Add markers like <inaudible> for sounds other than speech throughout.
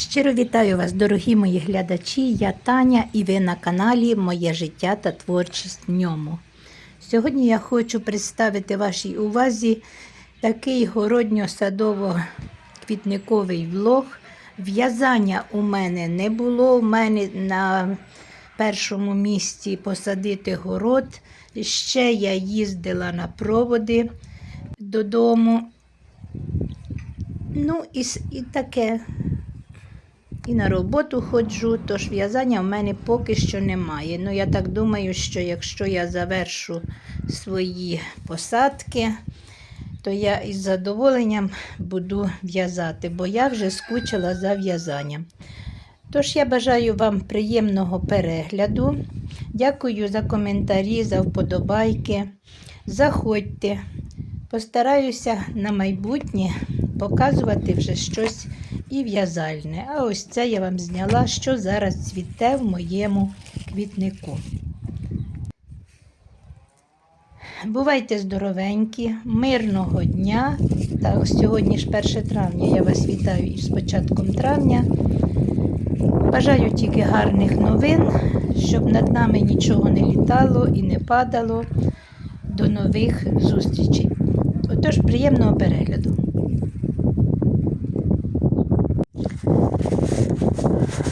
Щиро вітаю вас, дорогі мої глядачі. Я Таня і ви на каналі Моє життя та творчість в ньому. Сьогодні я хочу представити вашій увазі такий городньо-садово-квітниковий влог. В'язання у мене не було. У мене на першому місці посадити город. Ще я їздила на проводи додому. Ну, і, і таке. І на роботу ходжу, тож в'язання в мене поки що немає. Ну, я так думаю, що якщо я завершу свої посадки, то я із задоволенням буду в'язати, бо я вже скучила за в'язанням. Тож я бажаю вам приємного перегляду. Дякую за коментарі, за вподобайки. Заходьте. Постараюся на майбутнє показувати вже щось і в'язальне. А ось це я вам зняла, що зараз цвіте в моєму квітнику. Бувайте здоровенькі, мирного дня. Так, сьогодні ж 1 травня. Я вас вітаю із початком травня. Бажаю тільки гарних новин, щоб над нами нічого не літало і не падало. До нових зустрічей. Отож, приємного перегляду.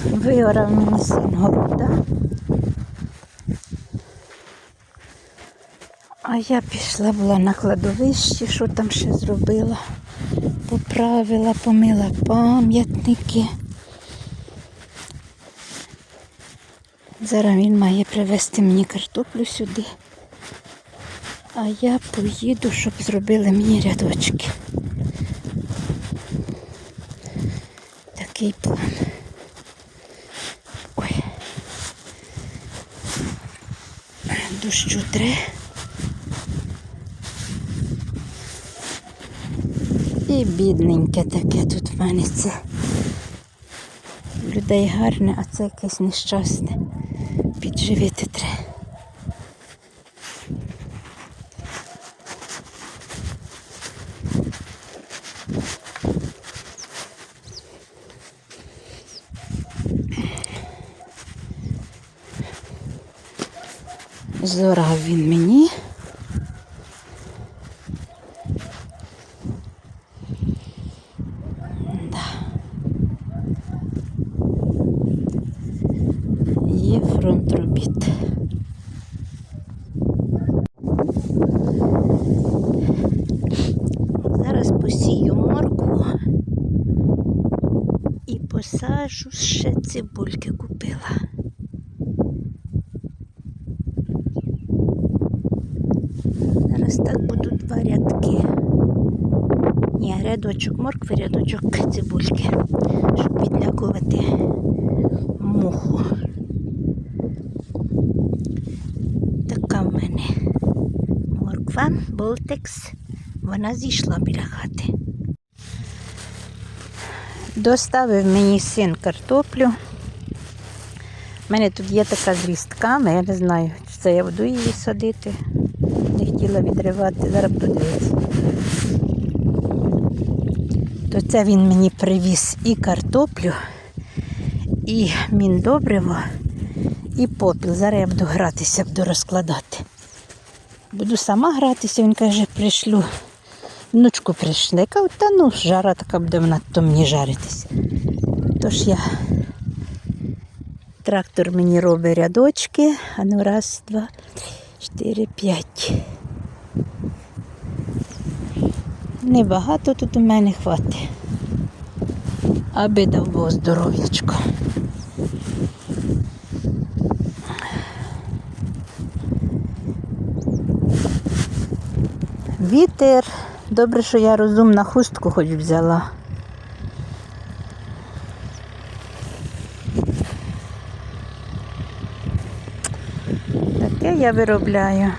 Виорав мені син города. А я пішла була на кладовищі, що там ще зробила. Поправила, помила пам'ятники. Зараз він має привезти мені картоплю сюди. А я поїду, щоб зробили мені рядочки. Такий план. Ой. Дощу тре. І бідненьке таке тут в мене це. Людей гарне, а це якесь нещасне. Підживити треба. Зорав він мені. Да. Є фронт робіт. Зараз посію моркву і посажу ще цибульки купила. Зараз так будуть два рядки. Ні, рядочок моркви, рядочок цибульки, щоб відлякувати муху. Така в мене морква, болтекс. Вона зійшла біля хати. Доставив мені син картоплю. У мене тут є така з рістками, я не знаю, чи це я буду її садити. Хотіла відривати, зараз буду дивитися. То це він мені привіз і картоплю, і міндобриво, і попіл. Зараз я буду гратися, буду розкладати. Буду сама гратися, він каже, пришлю. Внучку прийшли. Кажу, та ну, жара така буде вона то мені жаритись. Тож я трактор мені робить рядочки. А ну раз, два, чотири, п'ять. Небагато тут у мене хватить. Аби дав Бог здоров'ячко. Вітер. Добре, що я розумна хустку хоч взяла. Таке я виробляю.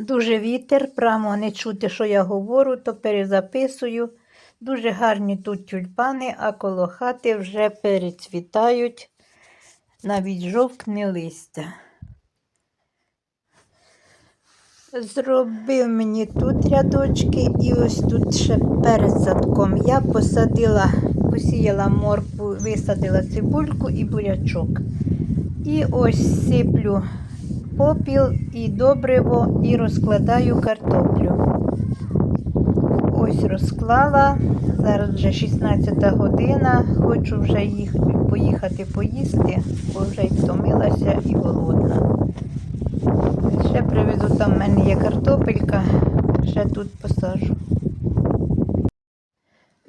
Дуже вітер, прямо не чути, що я говорю, то перезаписую. Дуже гарні тут тюльпани, а коло хати вже перецвітають, навіть жовтне листя. Зробив мені тут рядочки і ось тут ще перед садком. Я посадила посіяла моркву, висадила цибульку і бурячок. І ось сиплю попіл і добриво і розкладаю картоплю. Ось розклала. Зараз вже 16 година. Хочу вже їх поїхати поїсти, бо вже й втомилася і голодна. Ще привезу, там в мене є картопелька, ще тут посажу.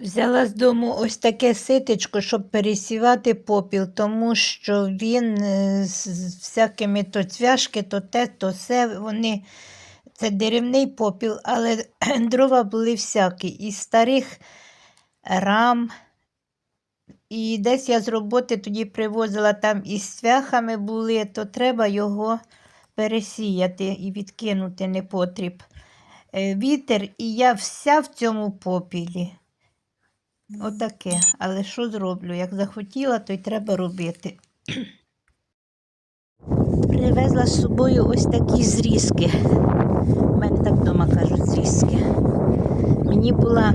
Взяла з дому ось таке ситечко, щоб пересівати попіл, тому що він е, з всякими то цвяшки, то те, то все, вони це деревний попіл, але <clears throat> дрова були всякі. Із старих рам. І десь я з роботи тоді привозила там із цвяхами були, то треба його пересіяти і відкинути непотріб. Е, Вітер, і я вся в цьому попілі. Отаке. Але що зроблю? Як захотіла, то й треба робити. <clears throat> Привезла з собою ось такі зрізки. У мене так вдома кажуть зрізки. Мені була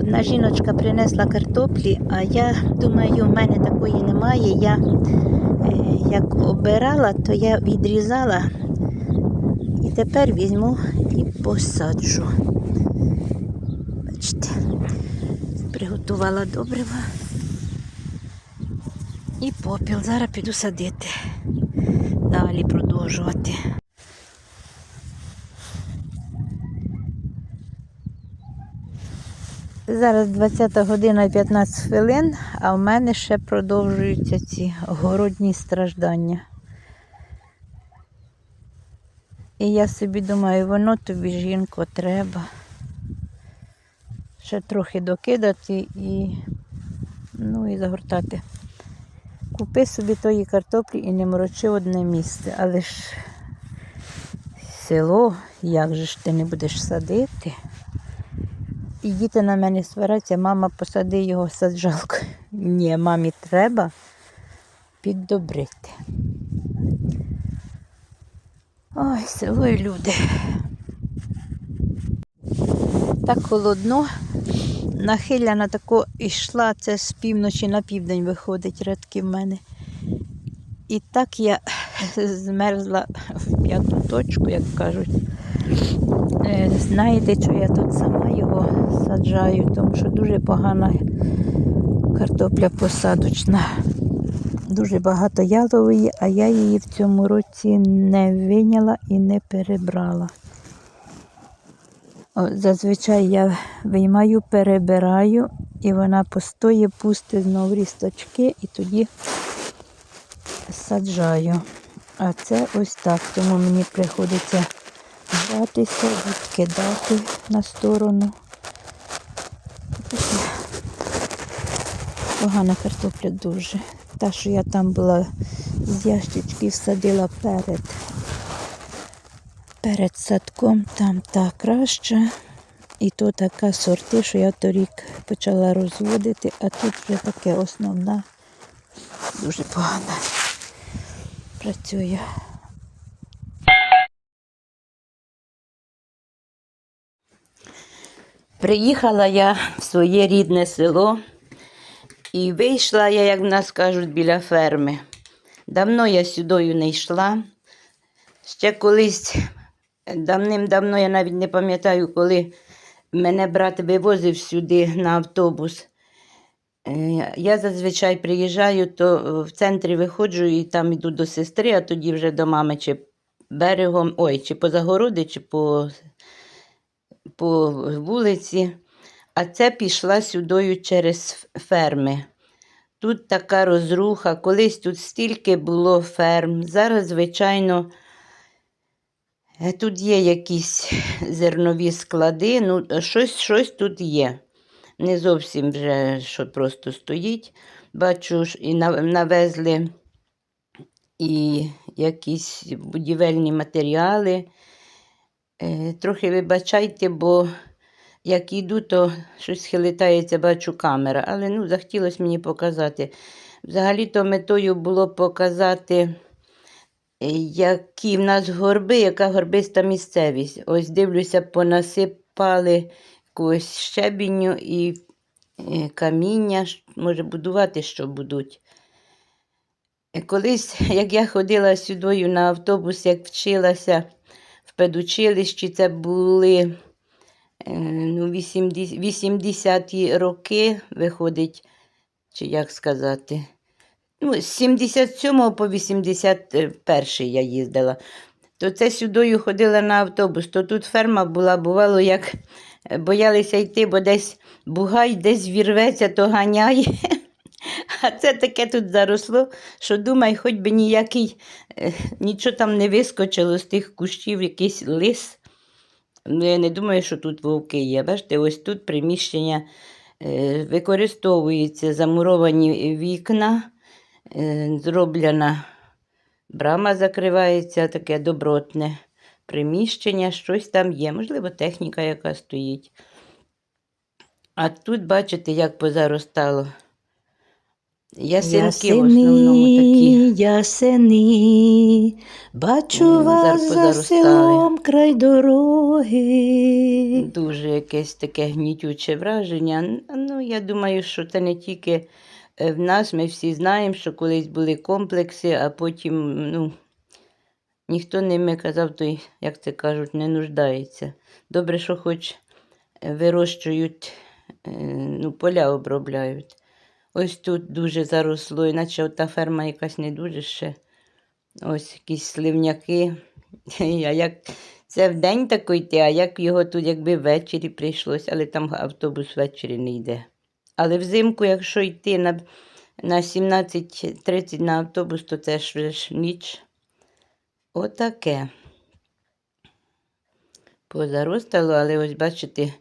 одна жіночка принесла картоплі, а я думаю, в мене такої немає. Я е, як обирала, то я відрізала і тепер візьму і посаджу. Бачите, приготувала добрива і попіл. Зараз піду садити. Далі продовжувати. Зараз 20 година і 15 хвилин, а в мене ще продовжуються ці городні страждання. І я собі думаю, воно тобі, жінко, треба. Ще трохи докидати і, ну, і загортати. Купи собі тої картоплі і не морочи одне місце. Але ж село, як же ж ти не будеш садити? І діти на мене сваряться, мама, посади його саджалкою. Ні, мамі треба піддобрити. Ой, село і люди. Так холодно. Нахиляна тако йшла, це з півночі на південь виходить рядки в мене. І так я <laughs> змерзла в п'яту точку, як кажуть. Е, Знаєте, що я тут сама його саджаю, тому що дуже погана картопля посадочна. Дуже багато ялової, а я її в цьому році не виняла і не перебрала. Зазвичай я виймаю, перебираю, і вона постоє, пусти знову рісточки і тоді саджаю. А це ось так, тому мені приходиться братися, відкидати на сторону. Погана картопля дуже. Та, що я там була з ящичків садила перед, перед садком, там та краща. І то така сорти, що я торік почала розводити, а тут вже таке основна, дуже погана. Працює. Приїхала я в своє рідне село і вийшла я, як в нас кажуть, біля ферми. Давно я сюдою не йшла. Ще колись давним-давно, я навіть не пам'ятаю, коли мене брат вивозив сюди на автобус. Е, Я зазвичай приїжджаю, то в центрі виходжу і там йду до сестри, а тоді вже до мами чи берегом, ой, чи по загороди, чи по, по вулиці. А це пішла сюдою через ферми. Тут така розруха, колись тут стільки було ферм. Зараз, звичайно, тут є якісь зернові склади, ну, щось, щось тут є. Не зовсім вже що просто стоїть. Бачу, і навезли і якісь будівельні матеріали. Е, Трохи вибачайте, бо як іду, то щось хилитається, бачу камера. Але ну, захотілося мені показати. Взагалі-то метою було показати, е, які в нас горби, яка горбиста місцевість. Ось дивлюся, понасипали якогось щебінню і е, каміння, може будувати, що будуть. Е, Колись, <laughs> як я ходила сюдою на автобус, як вчилася в педучилищі, це були е, ну, 80 80-ті роки, виходить, чи як сказати. Ну, з 77 по 81 я їздила. То це сюдою ходила на автобус, то тут ферма була, бувало, як е, боялися йти, бо десь бугай, десь вірветься, то ганяє. <laughs> А це таке тут заросло, що думай, хоч би ніякий, е, нічого там не вискочило з тих кущів, якийсь лис. Ну, я не думаю, що тут вовки є. Бачите, ось тут приміщення е, використовуються замуровані вікна, зроблена брама закривається, таке добротне приміщення, щось там є, можливо, техніка яка стоїть. А тут бачите, як позаростало. Ясенки в основному такі. ясени, бачу М, вас за селом край дороги. Дуже якесь таке гнітюче враження. Ну, я думаю, що це не тільки е, в нас. Ми всі знаємо, що колись були комплекси, а потім, ну, ніхто ними казав, той, як це кажуть, не нуждається. Добре, що хоч е, вирощують, е, ну, поля обробляють. Ось тут дуже заросло, іначе та ферма якась не дуже ще. Ось якісь сливняки. <laughs> А як це в день тако йти, а як його тут якби ввечері прийшлось, але там автобус ввечері не йде. Але взимку, якщо йти на, на 17.30 на автобус, то це ж ніч. Отаке. Позаростало, але ось бачите,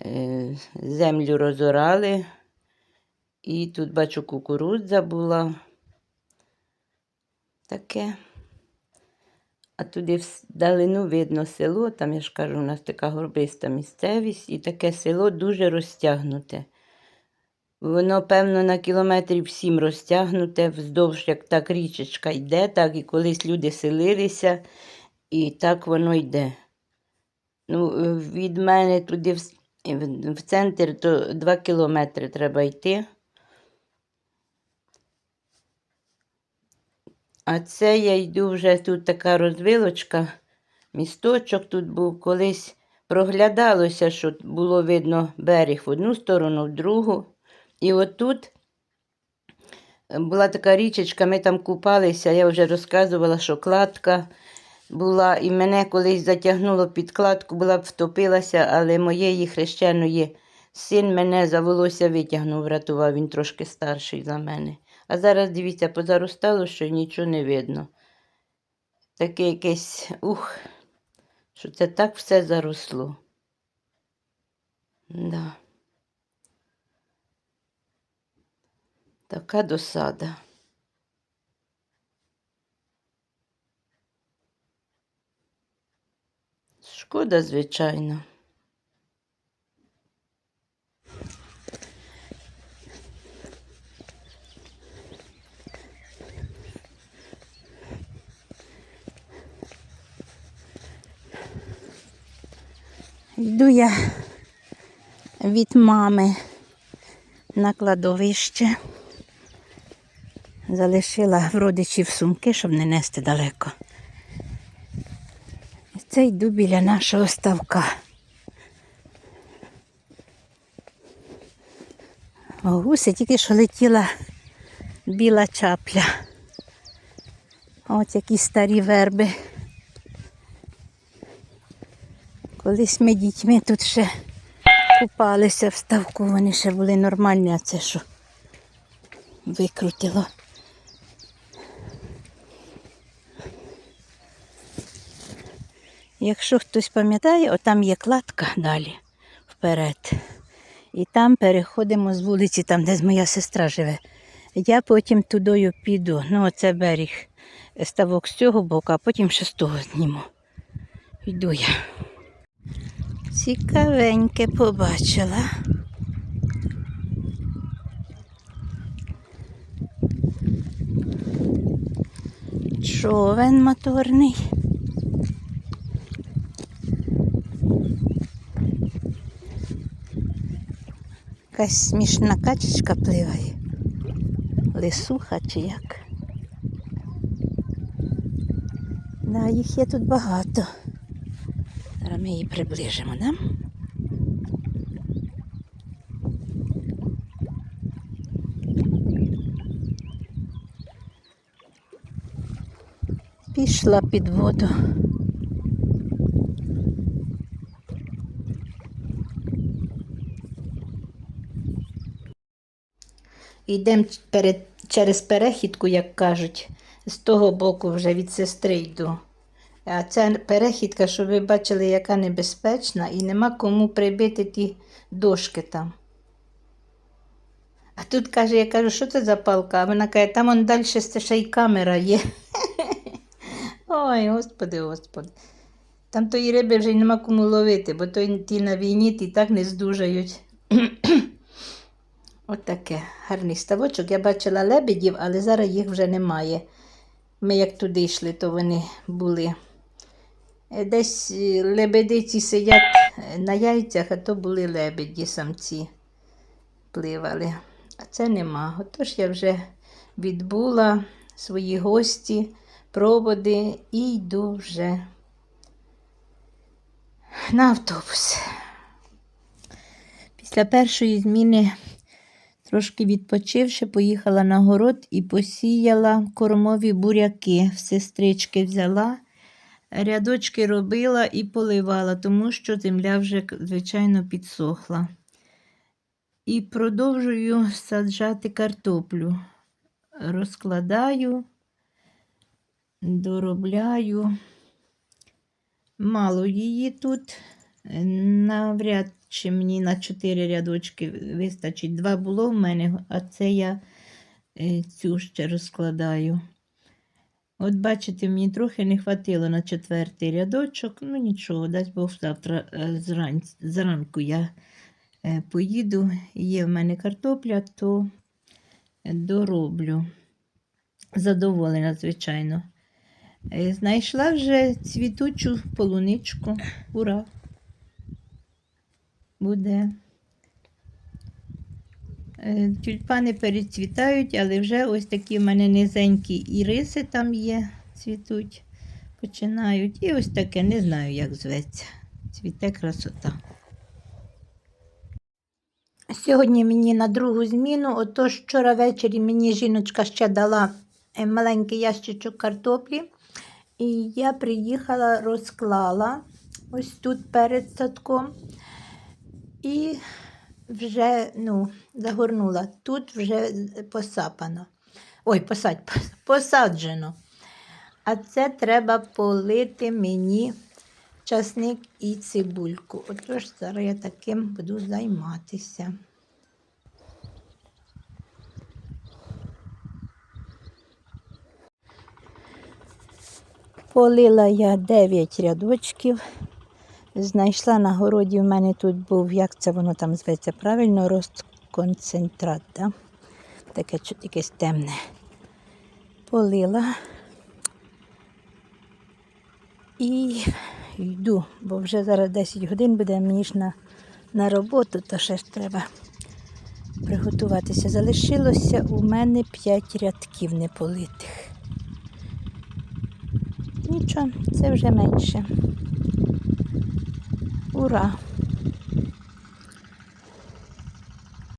е, землю розорали. І тут бачу кукурудза була. Таке. А туди вдалину видно село, там я ж кажу, у нас така горбиста місцевість, і таке село дуже розтягнуте. Воно, певно, на кілометрів сім розтягнуте, вздовж, як так річечка йде, так і колись люди селилися, і так воно йде. Ну, е, від мене туди в, в- в центр то два кілометри треба йти. А це я йду вже тут така розвилочка, місточок тут був колись. Проглядалося, що було видно берег в одну сторону, в другу. І отут була така річечка, ми там купалися, я вже розказувала, що кладка була, і мене колись затягнуло під кладку, була б втопилася, але моєї хрещеної син мене за волосся витягнув, врятував, він трошки старший за мене. А зараз, дивіться, позаростало, що нічого не видно. Таке якесь ух, що це так все заросло. Да. Така досада. Шкода, звичайно. Йду я від мами на кладовище. Залишила в родичів сумки, щоб не нести далеко. І це йду біля нашого ставка. О, гуси тільки що летіла біла чапля. От які старі верби. Колись ми дітьми тут ще купалися в ставку, вони ще були нормальні, а це що викрутило. Якщо хтось пам'ятає, отам є кладка далі вперед. І там переходимо з вулиці, там, де моя сестра живе. Я потім тудою піду. Ну, оце берег ставок з цього боку, а потім ще з того зніму. Йду я. Цікавеньке побачила. Човен моторний. Якась смішна качечка пливає. Лисуха чи як. Да, їх є тут багато. Зараз ми її приближимо, да? Пішла під воду. Йдемо перед, через перехідку, як кажуть, з того боку вже від сестри йду. А ця перехідка, щоб ви бачили, яка небезпечна, і нема кому прибити ті дошки там. А тут каже, я кажу, що це за палка? А вона каже, там он далі ще й камера є. <laughs> Ой, господи, господи. Там тої риби вже й нема кому ловити, бо то ті на війні ті так не здужають. <clears throat> Отаке гарний ставочок. Я бачила лебедів, але зараз їх вже немає. Ми як туди йшли, то вони були. Е, Десь е, лебедиці сидять е, на яйцях, а то були лебеді, самці пливали. А це нема. Отож я вже відбула свої гості, проводи і йду вже на автобус. Після першої зміни Трошки відпочивши, поїхала на город і посіяла кормові буряки. В сестрички взяла, рядочки робила і поливала, тому що земля вже, звичайно, підсохла. І продовжую саджати картоплю. Розкладаю, доробляю. Мало її тут. Навряд чи мені на 4 рядочки вистачить. Два було в мене, а це я е, цю ще розкладаю. От бачите, мені трохи не хватило на четвертий рядочок. Ну нічого, дасть Бог завтра е, зран... зранку я е, поїду. Є в мене картопля, то дороблю. Задоволена, звичайно. Знайшла вже цвітучу полуничку. Ура! Буде. Е, Тюльпани перецвітають, але вже ось такі в мене низенькі іриси там є, цвітуть, починають. І ось таке, не знаю, як зветься. Цвіте красота. Сьогодні мені на другу зміну, отож вчора ввечері мені жіночка ще дала е, маленький ящичок картоплі. І я приїхала, розклала ось тут перед садком. І вже ну, загорнула. Тут вже посапано. Ой, посадь, <laughs> посаджено. А це треба полити мені часник і цибульку. Отож, зараз я таким буду займатися. Полила я 9 рядочків. Знайшла на городі, в мене тут був, як це воно там зветься правильно, розконцентрат. Да? Таке якесь темне. Полила і йду, бо вже зараз 10 годин буде мені ж на, на роботу, то ще ж треба приготуватися. Залишилося у мене 5 рядків неполитих. Нічого, це вже менше. Ура!